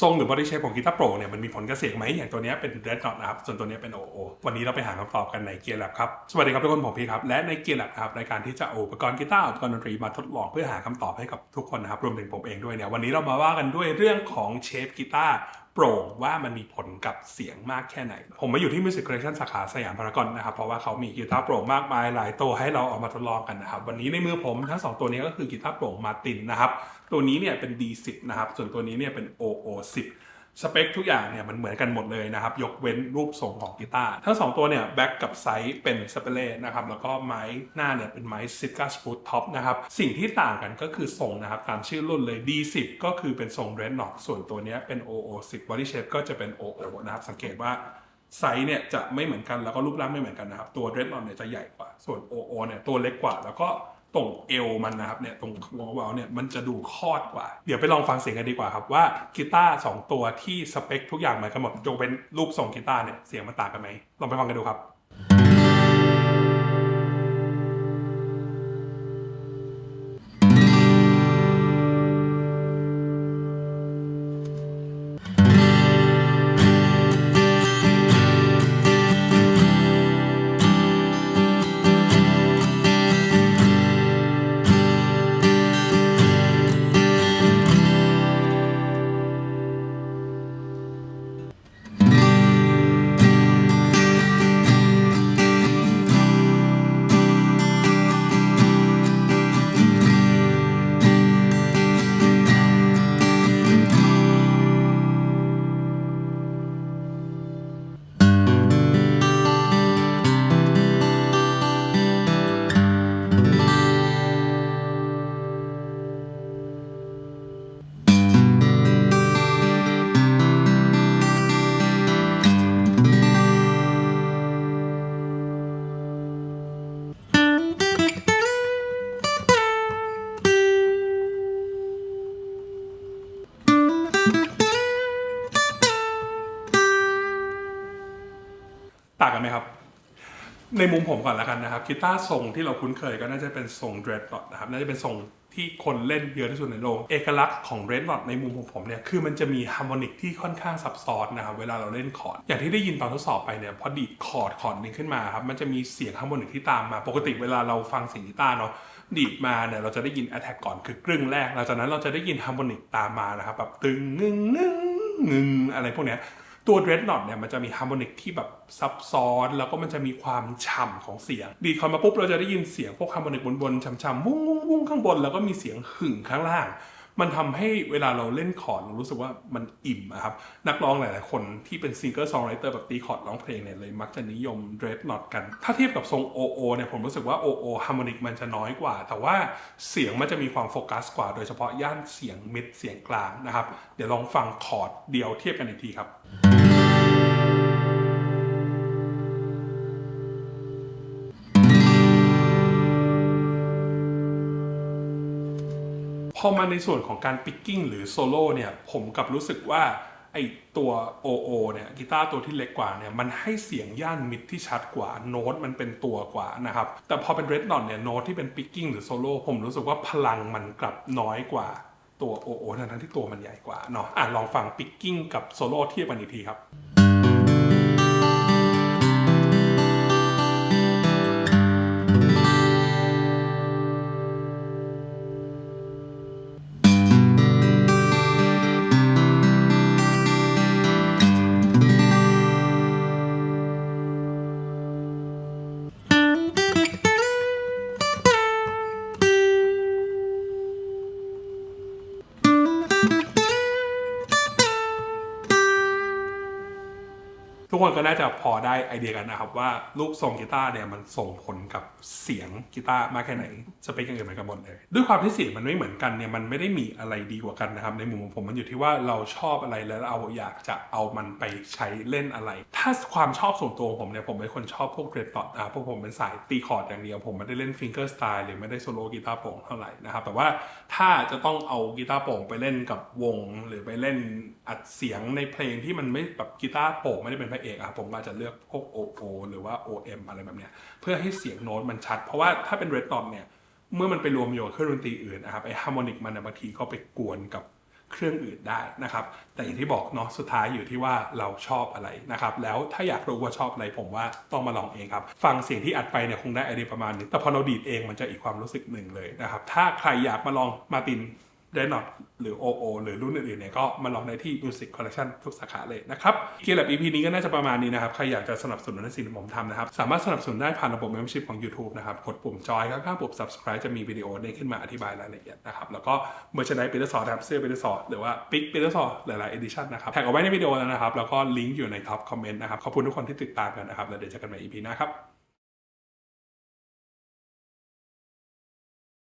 ทรงหรือบริเชฟของกีตาร์โปรเนี่ยมันมีผลกระเสียงไหมอย่างตัวนี้เป็นเรดน็อตนะครับ ส่วนตัวนี้เป็นโอโอวันนี้เราไปหาคำตอบกันในเกียร์แลบครับ สวัสดีครับทุกคนผมพี่ครับ และในเกียร์แลบครับรายการที่จะเอาอุปกรณ์กีตาร์อุปกรณ์ดนตรีมาทดลองเพื่อหาคำตอบให้กับทุกคนนะครับ รวมถึงผมเองด้วยเนี่ยวันนี้เรามาว่ากันด้วยเรื่องของเชฟกีตาร์ โปร่งว่ามันมีผลกับเสียงมากแค่ไหน ผมมาอยู่ที่ Music Collection สาขาสยามพารากอนนะครับ เพราะว่าเขามีกีตาร์โปร่งมากมายหลายตัวให้เราเอามาทดลองกันนะครับ วันนี้ในมือผมทั้งสองตัวนี้ก็คือกีตาร์โปร่งมาตินนะครับ ตัวนี้เนี่ยเป็น D10 นะครับ ส่วนตัวนี้เนี่ยเป็น OO10 สเปคทุกอย่างเนี่ยมันเหมือนกันหมดเลยนะครับ ยกเว้นรูปทรงของกีตาร์ทั้ง 2 ตัวเนี่ยแบ็กกับไซส์เป็นสเปเล่นะครับ แล้วก็ไม้หน้าเนี่ยเป็นไม้ซิก้าสปูตท็อปนะครับ สิ่งที่ต่างกันก็คือทรงนะครับ ตามชื่อรุ่นเลย D10 ก็คือเป็นทรง Red Knox ส่วนตัวเนี้ยเป็น OO10 Body Shape ก็จะเป็น OO นะครับสังเกตว่าไซส์เนี่ยจะไม่เหมือนกันแล้วก็รูปร่างไม่เหมือนกันนะครับ ตัว Red Knox เนี่ยจะใหญ่กว่า ส่วน OO เนี่ยตัวเล็กกว่าแล้วก็ ตรงเอวมันนะครับเนี่ยตรงงอเวลเนี่ยมันจะดูคอดกว่า เดี๋ยวไปลองฟังเสียงกันดีกว่าครับว่ากีตาร์สองตัวที่สเปคทุกอย่างเหมือนกันหมดยกเป็นรูปทรงกีตาร์เนี่ยเสียงมันต่างกันไหมลองไปฟังกันดูครับ ต่างกันไหมครับ ในมุมผมก่อนล้วกันนะครับกีตาร์ทรงที่เราคุ้นเคยก็น่าจะเป็นทรง Red Dot นะครับน่าจะเป็นทรงที่คนเล่นเยอะที่สุดในโลก เอกลักษณ์ของ Red Dot ในมุมของผมเนี่ยคือมันจะมีฮาร์โมนิกที่ค่อนข้างซับซ้อนนะครับเวลาเราเล่นคอร์ด อย่างที่ได้ยินตอนทดสอบไปเนี่ยพอดีดคอร์ดคอร์ดนึงขึ้นมาครับมันจะมีเสียงฮาร์โมนิกที่ตามมา ปกติเวลาเราฟังเสียงกีตาร์เนาะดีดมาเนี่ยเราจะได้ยิน attack ก่อนคือกรึ่งแรกหลังจากนั้นเราจะได้ยินฮาร์โมนิกตามมานะครับแบบตึงงึงงึงงึงอะไรพวกเนี้ย ตัว Red Knot เนี่ยมันจะมีฮาร์โมนิกที่แบบซับซ้อน แล้วก็มันจะมีความฉ่ำของเสียง ดีดคอนมาปุ๊บเราจะได้ยินเสียงพวกฮาร์โมนิกบนๆฉ่ำๆวุ้งๆวุ้งข้างบน แล้วก็มีเสียงหึ่งข้างล่าง มันทำให้เวลาเราเล่นคอร์ดเรารู้สึกว่ามันอิ่มนะครับ นักร้องหลายๆ คนที่เป็นซิงเกิลซองไรเตอร์แบบตีคอร์ดร้องเพลงเนี่ยเลยมักจะนิยมเดรสน็อตกัน ถ้าเทียบกับทรงโอโอเนี่ยผมรู้สึกว่าโอโอฮาร์โมนิกมันจะน้อยกว่า แต่ว่าเสียงมันจะมีความโฟกัสกว่า โดยเฉพาะย่านเสียงมิดเสียงกลางนะครับ เดี๋ยวลองฟังคอร์ดเดียวเทียบกันอีกทีครับ อมาในส่วนของการปิกกิ้งหรือโซโล่เนี่ย ผมกับรู้สึกว่าไอตัว OO เนี่ยกีตาร์ตัวที่เล็กกว่าเนี่ยมันให้เสียงย่านมิดที่ชัดกว่าโน้ตมันเป็นตัวกว่านะครับ แต่พอเป็น Red Dot เนี่ยโน้ตที่เป็นปิกกิ้งหรือโซโล่ผมรู้สึกว่าพลังมันกลับน้อยกว่าตัว OO ทั้งที่ตัวมันใหญ่กว่าเนาะอะลองฟังปิกกิ้งกับโซโล่เทียบกันอีกทีครับ ทุกคนก็น่าจะพอได้ไอเดียกันนะครับ ว่ารูปทรงกีตาร์เนี่ยมันส่งผลกับเสียงกีตาร์มากแค่ไหนสเปคอย่างอื่นเหมือนกันหมดเลยด้วยความที่เสียงมันไม่เหมือนกันเนี่ยมันไม่ได้มีอะไรดีกว่ากันนะครับในมุมของผมมันอยู่ที่ว่าเราชอบอะไรแล้วเราอยากจะเอามันไปใช้เล่นอะไร ถ้าความชอบส่วนตัวผมเนี่ยผมเป็นคนชอบพวกเกรดดอนะพราะผมเป็นสายตีคอร์ดอย่างเดียวผมไม่ได้เล่นฟิงเกอร์สไตล์หรือไม่ได้โซโล่กีตาร์โปร่งเท่าไหร่นะครับแต่ว่าถ้าจะต้องเอากีตาร์โปร่งไปเล่นกับวง หรือไปเล่นอัดเสียงในเพลงที่มันไม่แบบกีตาร์โปร่งไม่ได้เป็นพระเอกอะผมก็อาจะเลือกพวก OO หรือว่า OM อะไรแบบเนี้ยเพื่อให้เสียงโน้ตมันชัด เพราะว่าถ้าเป็น Red Dot เนี่ยเมื่อมันไปรวมอยู่กับเครื่องดนตรีอื่นนะครับไอฮาร์โมนิกมันบางทีก็ไปกวนกับเครื่องอื่นได้นะครับ แต่อย่างที่บอกเนาะสุดท้ายอยู่ที่ว่าเราชอบอะไรนะครับ แล้วถ้าอยากรู้ว่าชอบอะไรผมว่าต้องมาลองเองครับ ฟังเสียงที่อัดไปเนี่ยคงได้ไอเดียประมาณนึงแต่พอเราดีดเองมันจะอีกความรู้สึกหนึ่งเลยนะครับ ถ้าใครอยากมาลองมาติน เดนนอตหรือ OO หรือรุ่นอื่นๆเนี่ยก็มาลองได้ที่ Music Collection ทุกสาขาเลยนะครับเกียร์แบบ EP นี้ก็น่าจะประมาณนี้นะครับ ใครอยากจะสนับสนุนในสิ่งที่ผมทำนะครับ สามารถสนับสนุนได้ผ่านระบบ Membership ของ YouTube นะครับ กดปุ่มจอยข้างๆปุ่ม Subscribe จะมีวิดีโอเด้งขึ้นมาอธิบายรายละเอียดนะครับ แล้วก็เมอร์ช n น i ปีเตอร์สอร์ครับเสื้อปีเตอร์สอหรือว่าปิ๊กปีเตอร์สอหลายๆ edition นะครับแท็กเอาไว้ในวิดีโอแล้วนะครับแล้วก็ลิงก์อยู่ในท็อปคอมเมนต์นะครับขอบคุณทุกคนที่ติดตามกันนะครับแล้วเดี๋ยวเจอกันใหม่ EP หน้าครับ